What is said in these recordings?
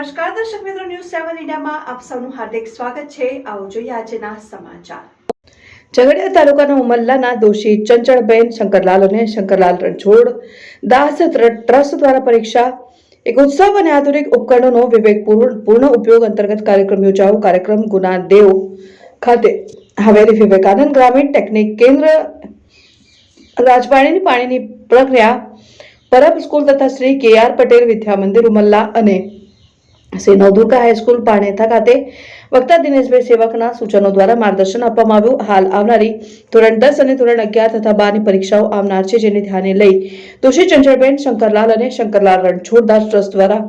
સેવન ઇન્ડિયામાં આપ સૌનું હાર્દિક સ્વાગત છે. આવો જોઈએ આજના સમાચાર. ઝઘડિયા તાલુકાના ઉમલ્લાના દોષી ચંચળબેન શંકરલાલ અને શંકરલાલ રણછોડ દાસ ટ્રસ્ટ દ્વારા પરીક્ષા, એક ઉત્સવ અને આધુનિક ઉપકરણોનો વિવેકપૂર્ણ, પૂર્ણ ઉપયોગ અંતર્ગત કાર્યક્રમ યોજાયો કાર્યક્રમ ગુના દેવ ખાતે હવેલી વિવેકાનંદ ગ્રામીણ ટેકનિક કેન્દ્ર રાજપાણીની પાણીની પ્રક્રિયા પરબ સ્કૂલ તથા શ્રી કે આર પટેલ વિદ્યા મંદિર, ઉમલ્લા અને શ્રી નવદુર્ગા હાઈસ્કૂલ પાણેથા ખાતે વક્તા દિનેશભાઈ સેવકના સૂચનો દ્વારા માર્ગદર્શન આપવામાં આવ્યું. હાલ આવનારી ધોરણ દસ અને ધોરણ અગિયાર તથા બારની પરીક્ષાઓ આવનાર છે, જેને ધ્યાને લઈ દોશી ચંચળબેન, શંકરલાલ અને શંકરલાલ રણછોડદાસ ટ્રસ્ટ દ્વારા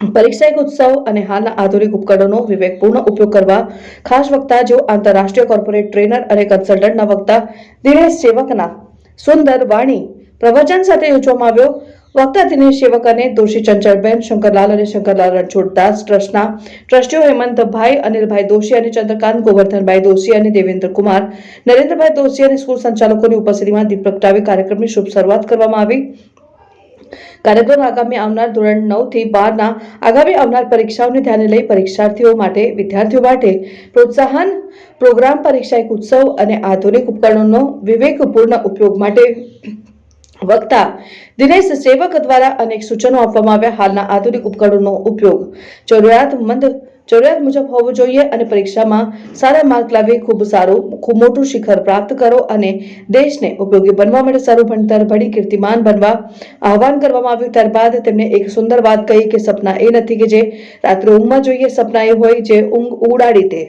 પરીક્ષા એક ઉત્સવ અને હાલના આધુનિક ઉપકરણોનો વિવેકપૂર્ણ ઉપયોગ કરવા ખાસ વક્તા જેઓ આંતરરાષ્ટ્રીય કોર્પોરેટ ટ્રેનર અને કન્સલ્ટન્ટના વક્તા, દિનેશ સેવકના સુંદર વાણી પ્રવચન સાથે યોજવામાં આવ્યો. વક્તા દિનેશ સેવક અને દોશી ચંચળબેન, શંકરલાલ અને શંકરલાલ રણછોડદાસ ટ્રસ્ટના ટ્રસ્ટીઓ હેમંતભાઈ, અનિલભાઈ દોશી અને ચંદ્રકાંત ગોવર્ધનભાઈ દોશી અને દેવેન્દ્ર નરેન્દ્રભાઈ દોશી અને સ્કૂલ સંચાલકોની ઉપસ્થિતિમાં દીપ પ્રગટાવી કાર્યક્રમની શુભ શરૂઆત કરવામાં આવી. કાર્યક્રમ આગામી આવનાર ધોરણ નવથી બારના આગામી આવનાર પરીક્ષાઓને ધ્યાને લઈ પરીક્ષાર્થીઓ માટે, વિદ્યાર્થીઓ માટે પ્રોત્સાહન પ્રોગ્રામ, પરીક્ષા એક ઉત્સવ અને આધુનિક ઉપકરણોનો વિવેકપૂર્ણ ઉપયોગ માટે વક્તા દિનેશ સેવક દ્વારા અનેક સૂચનો આપવામાં આવ્યા. હાલના આધુનિક ઉપકરણોનો ઉપયોગ જરૂરિયાતમંદ જરૂરિયાત મુજબ હોવો જોઈએ અને પરીક્ષામાં સારા માર્ક લાવી ખૂબ સારું, ખૂબ મોટું શિખર પ્રાપ્ત કરો અને દેશને ઉપયોગી બનવા માટે સારું ભણતર, ભળી કીર્તિમાન બનવા આહવાન કરવામાં આવ્યું. ત્યારબાદ તેમણે એક સુંદર વાત કહી કે સપના એ નથી કે જે રાત્રે ઊંઘમાં જોઈએ, સપના એ હોય જે ઊંઘ ઉડાડી દે.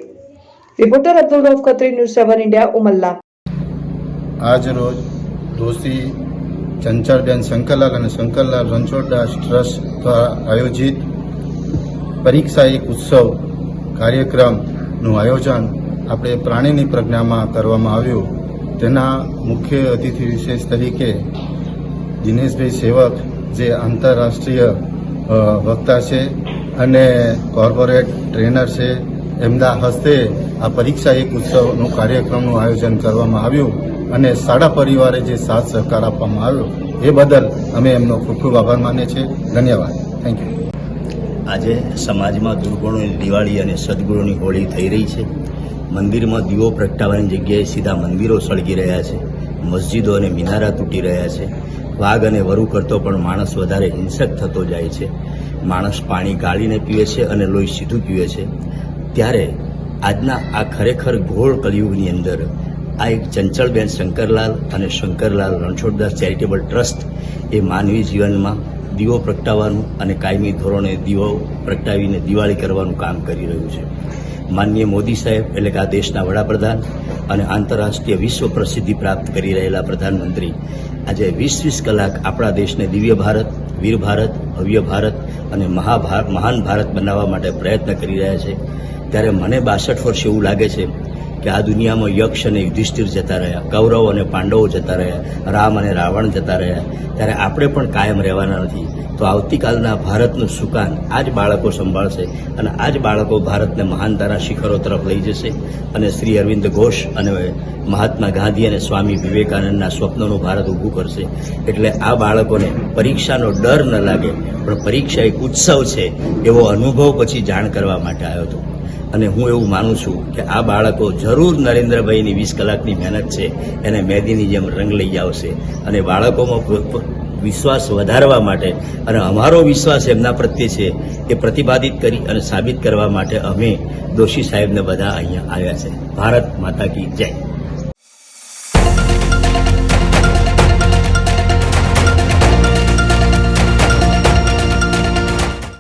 Reporter Abdul Rauf, Khatri news seven India, Umalla. આજ રોજ દોશી ચંચળબેન શંકરલાલ અને શંકરલાલ રણછોડદાસ ટ્રસ્ટ દ્વારા આયોજિત પરીક્ષા એક ઉત્સવ કાર્યક્રમનું આયોજન આપણે પ્રાણીની પ્રજ્ઞામાં કરવામાં આવ્યું. તેના મુખ્ય અતિથિ વિશેષ તરીકે દિનેશભાઈ સેવક, જે આંતરરાષ્ટ્રીય વક્તા છે અને કોર્પોરેટ ટ્રેનર છે. એમના હસ્તે આ પરીક્ષા એક ઉત્સવનું કાર્યક્રમનું આયોજન કરવામાં આવ્યું. અને શાળા પરિવારે જે સાથ સહકાર આપવામાં આવ્યો, એ બદલ અમે એમનો ખૂબ ખૂબ આભાર માનીએ છીએ. ધન્યવાદ. થેન્ક યુ આજે સમાજમાં દુર્ગુણોની દિવાળી અને સદગુણોની હોળી થઈ રહી છે. મંદિરમાં દીવો પ્રગટાવવાની જગ્યાએ સીધા મંદિરો સળગી રહ્યા છે. મસ્જિદો અને મિનારા તૂટી રહ્યા છે. વાઘ અને વરુ કરતો પણ માણસ વધારે હિંસક થતો જાય છે. માણસ પાણી ગાળીને પીવે છે અને લોહી સીધું પીવે છે. ત્યારે આજના આ ખરેખર ઘોળ કલયુગની અંદર આ એક ચંચળબેન શંકરલાલ અને શંકરલાલ રણછોડદાસ ચેરિટેબલ ટ્રસ્ટ એ માનવી જીવનમાં દીવો પ્રગટાવવાનું અને કાયમી ધોરણે દીવો પ્રગટાવીને દિવાળી કરવાનું કામ કરી રહ્યું છે. માનનીય મોદી સાહેબ એટલે કે આ દેશના વડાપ્રધાન અને આંતરરાષ્ટ્રીય વિશ્વ પ્રસિદ્ધિ પ્રાપ્ત કરી રહેલા પ્રધાનમંત્રી આજે વીસ વીસ કલાક આપણા દેશને દિવ્ય ભારત, વીર ભારત, ભવ્ય ભારત અને મહાભાર મહાન ભારત બનાવવા માટે પ્રયત્ન કરી રહ્યા છે. ત્યારે મને બાસઠ વર્ષ એવું લાગે છે કે આ દુનિયામાં યક્ષ અને યુધિષ્ઠિર જતા રહ્યા, કૌરવ અને પાંડવો જતા રહ્યા, રામ અને રાવણ જતા રહ્યા, ત્યારે આપણે પણ કાયમ રહેવાના નથી. તો આવતીકાલના ભારતનું સુકાન આ જ બાળકો સંભાળશે અને આ જ બાળકો ભારતને મહાનતાના શિખરો તરફ લઈ જશે અને શ્રી અરવિંદ ઘોષ અને મહાત્મા ગાંધી અને સ્વામી વિવેકાનંદના સ્વપ્નનું ભારત ઊભું કરશે. એટલે આ બાળકોને પરીક્ષાનો ડર ન લાગે, પણ પરીક્ષા એક ઉત્સવ છે એવો અનુભવ પછી જાણ કરવા માટે આવ્યો હતો. અને હું એવું માનું છું કે આ બાળકો જરૂર નરેન્દ્રભાઈની વીસ કલાકની મહેનત છે, એને મહેંદીની જેમ રંગ લઈ આવશે. અને બાળકોમાં વિશ્વાસ વધારવા માટે અને અમારો વિશ્વાસ એમના પ્રત્યે છે એ પ્રતિપાદિત કરી અને સાબિત કરવા માટે અમે દોશી સાહેબને બધા અહીંયા આવ્યા છે. ભારત માતા કી જય.